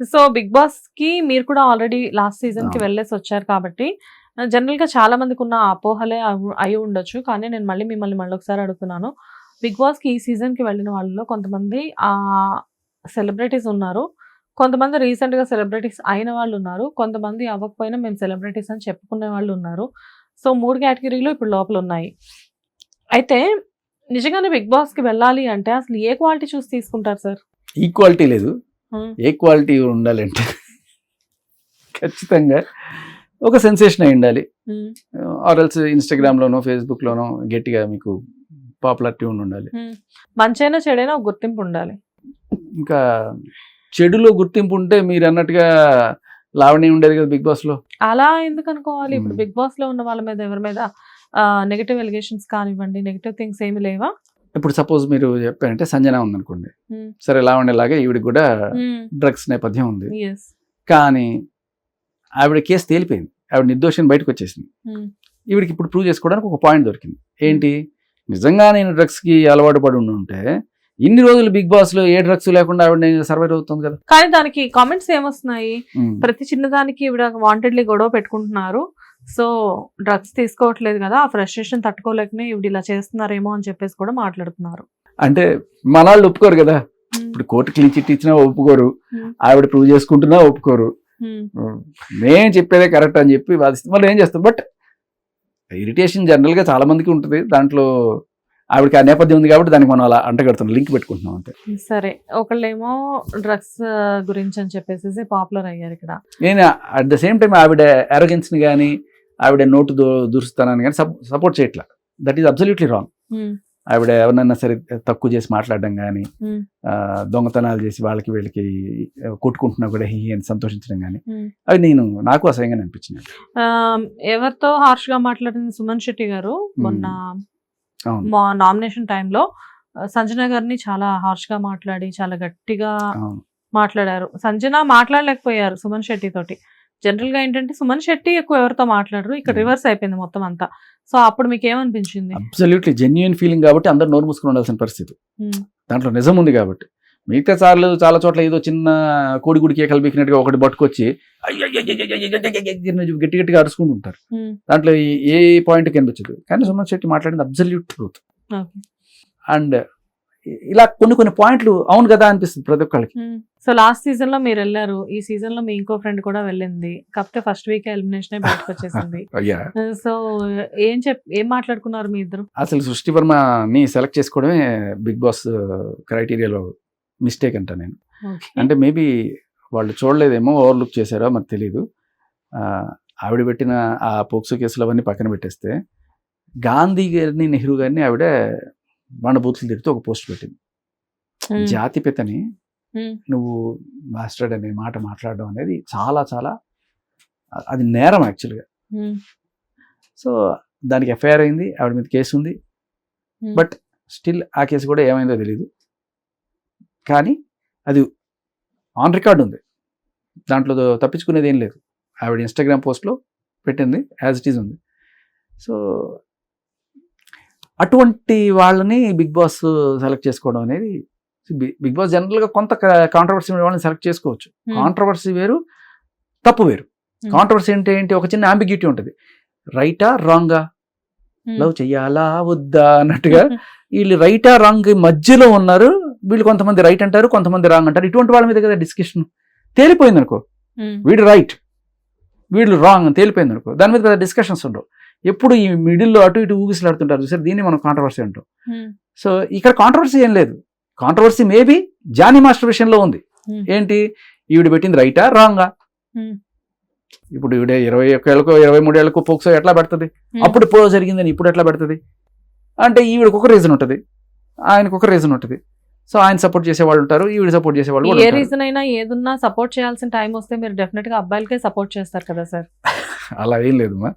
So big బాస్కి మీరు కూడా ఆల్రెడీ లాస్ట్ సీజన్కి. వెళ్ళేసి వచ్చారు కాబట్టి జనరల్గా చాలా మందికి ఉన్న అపోహలే అయి ఉండొచ్చు. కానీ నేను మళ్ళీ మిమ్మల్ని మళ్ళీ ఒకసారి అడుగుతున్నాను. బిగ్ బాస్కి ఈ సీజన్కి వెళ్ళిన వాళ్ళలో కొంతమంది ఆ సెలబ్రిటీస్ ఉన్నారు. కొంతమంది రీసెంట్గా సెలబ్రిటీస్ అయిన వాళ్ళు ఉన్నారు. కొంతమంది అవ్వకపోయినా మేము సెలబ్రిటీస్ అని చెప్పుకునే వాళ్ళు ఉన్నారు. సో మూడు కేటగిరీలు ఇప్పుడు లోపల ఉన్నాయి. అయితే నిజంగానే బిగ్ బాస్కి వెళ్ళాలి అంటే అసలు ఏ క్వాలిటీ చూసి తీసుకుంటారు సార్? ఈక్వాలిటీ లేదు. ఏ క్వాలిటీ ఉండాలంటే ఖచ్చితంగా ఒక సెన్సేషన్ అయి ఉండాలి. ఆర్ఎల్స్ ఇన్స్టాగ్రామ్లోనో ఫేస్బుక్లోనో గట్టిగా మీకు పాపులారిటీ ఉండి ఉండాలి. మంచైనా చెడైనా గుర్తింపు ఉండాలి. ఇంకా చెడులో గుర్తింపు ఉంటే మీరు అన్నట్టుగా లావణ్య ఉండేది కదా బిగ్ బాస్లో? అలా ఎందుకు అనుకోవాలి? ఇప్పుడు. బిగ్ బాస్లో ఉన్న వాళ్ళ మీద ఎవరి మీద నెగటివ్ ఎలిగేషన్స్ కానివ్వండి నెగటివ్ థింగ్స్ ఏమి లేవా? ఇప్పుడు సపోజ్ మీరు చెప్పారంటే సంజన ఉందనుకోండి. సరే లావణ్యలాగా ఈవిడికి కూడా డ్రగ్స్ నేపథ్యం ఉంది. కానీ ఆవిడ కేసు తేలిపోయింది. ఆవిడ నిర్దోషిని బయటకు వచ్చేసింది. ఈవిడికి ఇప్పుడు ప్రూవ్ చేసుకోవడానికి ఒక పాయింట్ దొరికింది. ఏంటి? నిజంగా నేను డ్రగ్స్కి అలవాటు పడి ఉంటే ఇన్ని రోజులు బిగ్ బాస్లో ఏ డ్రగ్స్ లేకుండా ఆవిడ సర్వైవ్ అవుతుంది కదా? కానీ దానికి కామెంట్స్ ఏమొస్తున్నాయి. ప్రతి చిన్నదానికి ఇవిడ వాంటెడ్లీ గొడవ పెట్టుకుంటున్నారు. సో డ్రగ్స్ తీసుకోవట్లేదు కదా ఆ ఫ్రస్ట్రేషన్ తట్టుకోలేకనే ఇవిడ ఇలా చేస్తున్నారేమో అని చెప్పేసి కూడా మాట్లాడుతున్నారు. అంటే మనాళ్ళు ఒప్పుకోరు కదా. ఇప్పుడు కోర్టు క్లీన్ చిట్ ఇచ్చినా ఒప్పుకోరు. ఆవిడ ప్రూవ్ చేసుకుంటున్నా ఒప్పుకోరు. నేను చెప్పేదే కరెక్ట్ అని చెప్పి వాదిస్తే వాళ్ళు ఏం చేస్తారు బట్ ఇరిటేషన్ జనరల్గా చాలా మందికి ఉంటుంది. దాంట్లో ఆవిడకి ఆ నేపథ్యం ఉంది కాబట్టి దానికి మనం అలా అంటగడుతున్నాం లింక్ పెట్టుకుంటున్నాం అంతే. సరే ఒకళ్ళేమో డ్రగ్స్ గురించి అని చెప్పేసి పాపులర్ అయ్యారు ఇక్కడ. నేను అట్ ద సేమ్ టైం ఆవిడ అరోగెన్స్ని కానీ ఆవిడ నోటు దో- దురుస్తానని కానీ సపోర్ట్ చేయట్లా. That is absolutely wrong. ఆవిడ ఎవరినైనా సరే తక్కువ చేసి మాట్లాడడం కానీ ఉమ్. దొంగతనాలు చేసి వాళ్ళకి వీళ్ళకి కొట్టుకుంటున్నా కూడా హీ అని సంతోషించడం కానీ ఉమ్. అవి నేను నాకు అసహ్యంగా అనిపించింది ఎవరితో హార్ష్గా మాట్లాడింది సుమన్ శెట్టి గారు మొన్న మా నామినేషన్ టైంలో సంజన గారిని చాలా హార్ష్గా మాట్లాడి చాలా గట్టిగా మాట్లాడారు. సంజన మాట్లాడలేకపోయారు సుమన్ శెట్టి తోటి. జనరల్గా ఏంటంటే సుమన్ శెట్టి ఎక్కువ ఎవరితో మాట్లాడరు. ఇక్కడ రివర్స్ అయిపోయింది మొత్తం అంతా. సో అప్పుడు మీకు ఏమనిపించింది అబ్సల్యూట్లీ జెన్యున్ ఫీలింగ్ కాబట్టి అందరు నోరు మూసుకుని ఉండాల్సిన పరిస్థితి. దాంట్లో నిజం ఉంది కాబట్టి. మిగతా సార్లు చాలా చోట్ల ఏదో చిన్న కోడిగుడికి కలిపికినట్టుగా ఒకటి పట్టుకొచ్చి గట్టి గట్టిగా అరుచుకుంటుంటారు దాంట్లో ఏ పాయింట్ కనిపించదు కానీ సుమన్ శెట్టి మాట్లాడింది అబ్సల్యూట్ ట్రూత్ అండ్ ఇలా కొన్ని కొన్ని పాయింట్లు అవును కదా అనిపిస్తుంది ప్రతి ఒక్కళ్ళకి. సో లాస్ట్ సీజన్లో మీరు వెళ్ళారు. ఈ సీజన్లో మీ ఇంకో ఫ్రెండ్ కూడా వెళ్ళింది. కాకపోతే ఫస్ట్ వీక్ ఎలిమినేషన్ బయటకు వచ్చేసింది. సో ఏం చెప్ ఏం మాట్లాడుకున్నారు మీ ఇద్దరు? అసలు సృష్టి వర్మని సెలెక్ట్ చేసుకోవడమే బిగ్ బాస్ క్రైటీరియాలో మిస్టేక్ అంట నేను. అంటే మేబీ వాళ్ళు చూడలేదేమో ఓవర్లుక్ చేశారో మరి తెలీదు. ఆ, ఆవిడ పెట్టిన ఆ పోక్సో కేసులు అవన్నీ పక్కన పెట్టేస్తే గాంధీ గారిని నెహ్రూ గారిని ఆవిడ బండ బూతులు తిడుతూ ఒక పోస్ట్ పెట్టింది. జాతిపితని Hmm. నువ్వు మాస్టర్డ్ అనే మాట మాట్లాడడం అనేది చాలా చాలా అది నేరం యాక్చువల్గా. సో దానికి ఎఫ్ఐఆర్ అయింది ఆవిడ మీద కేసు ఉంది. బట్ స్టిల్ ఆ కేసు కూడా ఏమైందో తెలియదు కానీ అది ఆన్ రికార్డ్ ఉంది దాంట్లో తప్పించుకునేది ఏం లేదు ఆవిడ ఇన్స్టాగ్రామ్ పోస్ట్లో పెట్టింది యాజ్ ఇట్ ఈజ్ ఉంది సో అటువంటి వాళ్ళని బిగ్ బాస్ సెలెక్ట్ చేసుకోవడం అనేది బిగ్ బాస్ జనరల్గా కొంత కాంట్రవర్సీ వాళ్ళని సెలెక్ట్ చేసుకోవచ్చు. కాంట్రవర్సీ వేరు తప్పు వేరు. కాంట్రవర్సీ అంటే ఏంటి? ఒక చిన్న అంబిగ్యూటీ ఉంటుంది. రైటా రాంగా. లవ్ చెయ్యాలా? వద్దా? అన్నట్టుగా వీళ్ళు రైటా రాంగ్ మధ్యలో ఉన్నారు. వీళ్ళు కొంతమంది రైట్ అంటారు కొంతమంది రాంగ్ అంటారు. ఇటువంటి వాళ్ళ మీద కదా డిస్కషన్ తేలిపోయింది అనుకో. వీడు రైట్. వీళ్ళు రాంగ్ అని తేలిపోయింది అనుకో దాని మీద పెద్ద డిస్కషన్స్ ఉండవు. ఎప్పుడు ఈ మిడిల్లో అటు ఇటు ఊగిసలాడుతుంటారు చూసారు? దీన్ని మనం కాంట్రవర్సీ అంటాం. సో ఇక్కడ కాంట్రవర్సీ ఏం లేదు. కాంట్రవర్సీ మేబీ జానీ మాస్టర్ విషయంలో ఉంది. ఏంటి? ఈవిడ పెట్టింది రైటా? రాంగా. ఇప్పుడు ఈవిడ ఇరవై ఒక్క ఏళ్ళకో ఇరవై మూడు ఏళ్ళకో పోక్సో ఎట్లా పెడుతుంది. అప్పుడు పో జరిగిందని ఇప్పుడు ఎట్లా పెడుతుంది? అంటే ఈవిడకి ఒక రీజన్ ఉంటుంది. ఆయనకు ఒక రీజన్ ఉంటుంది. సో ఆయన సపోర్ట్ చేసే వాళ్ళు ఉంటారు ఈవిడ సపోర్ట్ చేసే వాళ్ళు ఏ. రీజన్ అయినా ఏదున్నా సపోర్ట్ చేయాల్సిన టైం వస్తే మీరు డెఫినెట్గా అబ్బాయిలకే సపోర్ట్ చేస్తారు కదా సార్ అలా ఏం లేదు మా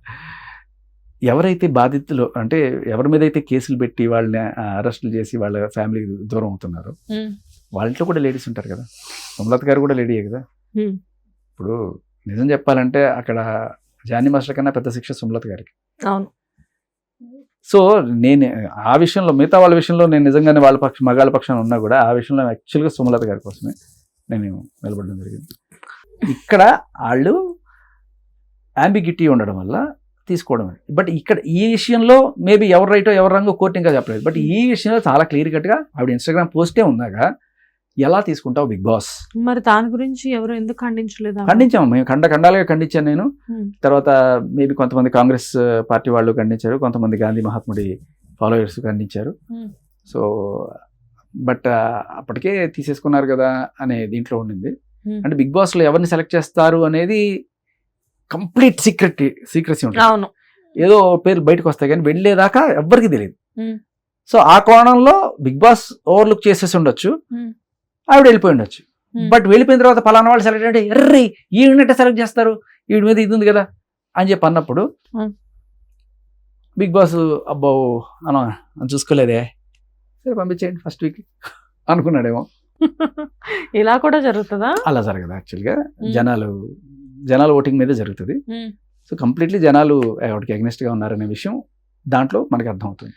ఎవరైతే బాధితులు అంటే ఎవరి మీద అయితే కేసులు పెట్టి వాళ్ళని అరెస్టులు చేసి వాళ్ళ ఫ్యామిలీ దూరం అవుతున్నారో వాళ్ళ ఇంట్లో కూడా లేడీస్ ఉంటారు కదా. సుమలత గారు కూడా లేడీయే కదా. ఇప్పుడు నిజం చెప్పాలంటే అక్కడ జానీ మాస్టర్ కన్నా పెద్ద శిక్ష సుమలత గారికి. అవును. సో నేను ఆ విషయంలో మిగతా వాళ్ళ విషయంలో నేను నిజంగానే వాళ్ళ పక్ష మగాళ్ళ పక్షాన ఉన్నా కూడా ఆ విషయంలో యాక్చువల్గా సుమలత గారి కోసమే నేను నిలబడడం జరిగింది. ఇక్కడ వాళ్ళు అంబిగిటీ ఉండడం వల్ల తీసుకోవడం బట్ ఇక్కడ ఈ విషయంలో మేబీ ఎవరు రైటో ఎవరు రంగో కోర్టు ఇంకా చెప్పలేదు. బట్ ఈ విషయంలో చాలా క్లియర్ కట్గా ఆవిడ ఇన్స్టాగ్రామ్ పోస్టే ఉందాగా ఎలా తీసుకుంటావు బిగ్ బాస్? మరి దాని గురించి ఎవరు ఎందుకు ఖండించలేదు? ఖండించాము. మేము ఖండ ఖండాలుగా ఖండించాను నేను. Hmm. తర్వాత మేబీ కొంతమంది కాంగ్రెస్ పార్టీ వాళ్ళు ఖండించారు. కొంతమంది గాంధీ మహాత్ముడి ఫాలోయర్స్ ఖండించారు. Hmm. సో బట్ అప్పటికే తీసేసుకున్నారు కదా అనే దీంట్లో ఉండింది. Hmm. అంటే బిగ్ బాస్లో ఎవరిని సెలెక్ట్ చేస్తారు అనేది కంప్లీట్ సీక్రెట్ సీక్రెసీ ఉంటుంది. ఏదో పేర్లు బయటకు వస్తాయి కానీ వెళ్ళేదాకా ఎవ్వరికి తెలియదు. సో ఆ కోణంలో బిగ్ బాస్ ఓవర్లుక్ చేసేసి ఉండొచ్చు. ఆవిడ వెళ్ళిపోయి ఉండొచ్చు. బట్ వెళ్ళిపోయిన తర్వాత పలానా వాళ్ళు సెలెక్ట్ అంటే ఎర్రీ ఈవినట్టే సెలెక్ట్ చేస్తారు? వీడి మీద ఇది ఉంది కదా అని చెప్పి అన్నప్పుడు. బిగ్ బాస్ అబ్బో అను అని చూసుకోలేదే. సరే పంపించేయండి ఫస్ట్ వీక్. అనుకున్నాడేమో. ఇలా కూడా జరుగుతుందా? అలా జరగదు యాక్చువల్గా. జనాలు జనాల ఓటింగ్ మీద జరుగుతుంది. సో కంప్లీట్లీ జనాలు ఆవిడకి against గా ఉన్నారనే విషయం దాంట్లో మనకి అర్థమవుతుంది